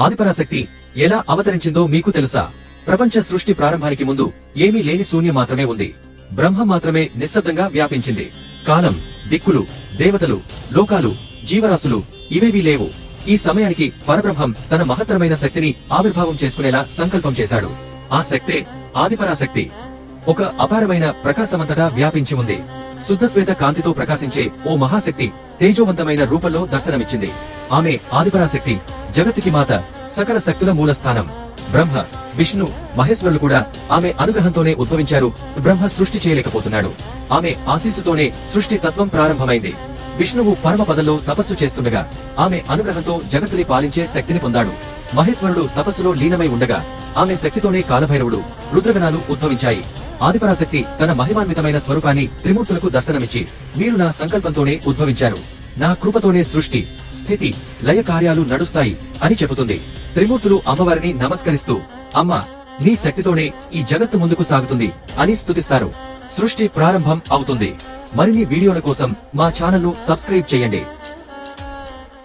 ఆదిపరాశక్తి ఎలా అవతరించిందో మీకు తెలుసా? ప్రపంచ సృష్టి ప్రారంభానికి ముందు ఏమీ లేని శూన్యం మాత్రమే ఉంది. బ్రహ్మ మాత్రమే నిశ్శబ్దంగా వ్యాపించింది. కాలం దిక్కులు దేవతలు లోకాలు జీవరాశులు ఇవేవీ లేవు. ఈ సమయానికి పరబ్రహ్మం తన మహత్తరమైన శక్తిని ఆవిర్భావం చేసుకునేలా సంకల్పం చేశాడు. ఆ శక్తే ఆదిపరాశక్తి. ఒక అపారమైన ప్రకాశమంతటా వ్యాపించి ఉంది. శుద్ధ శ్వేత కాంతితో ప్రకాశించే ఓ మహాశక్తి తేజోవంతమైన రూపంలో దర్శనమిచ్చింది. ఆమె ఆదిపరాశక్తి. జగత్తుకి మాత సకల శక్తుల మూలస్థానం. బ్రహ్మ విష్ణు మహేశ్వరులు కూడా ఆమె అనుగ్రహంతోనే ఉద్భవించారు. బ్రహ్మ సృష్టి చేయలేకపోతున్నాడు. ఆమె ఆశీస్సుతోనే సృష్టి తత్వం ప్రారంభమైంది. విష్ణువు పరమ పదంలో తపస్సు చేస్తుండగా ఆమె అనుగ్రహంతో జగత్తుని పాలించే శక్తిని పొందాడు. మహేశ్వరుడు తపస్సులో లీనమై ఉండగా ఆమె శక్తితోనే కాలభైరవుడు రుద్రగణాలు ఉద్భవించాయి. ఆదిపరాశక్తి తన మహిమాన్వితమైన స్వరూపాన్ని త్రిమూర్తులకు దర్శనమిచ్చి మీరు నా సంకల్పంతోనే ఉద్భవించారు. నా కృపతోనే సృష్టి. స్థితి లయ కార్యాలు నడుస్తాయి అని చెబుతుంది. త్రిమూర్తులు అమ్మవారిని నమస్కరిస్తూ అమ్మ నీ శక్తితోనే ఈ జగత్తు ముందుకు సాగుతుంది అని స్తుతిస్తారు. సృష్టి ప్రారంభం అవుతుంది. మరిన్ని వీడియోల కోసం మా ఛానల్ను సబ్స్క్రైబ్ చేయండి.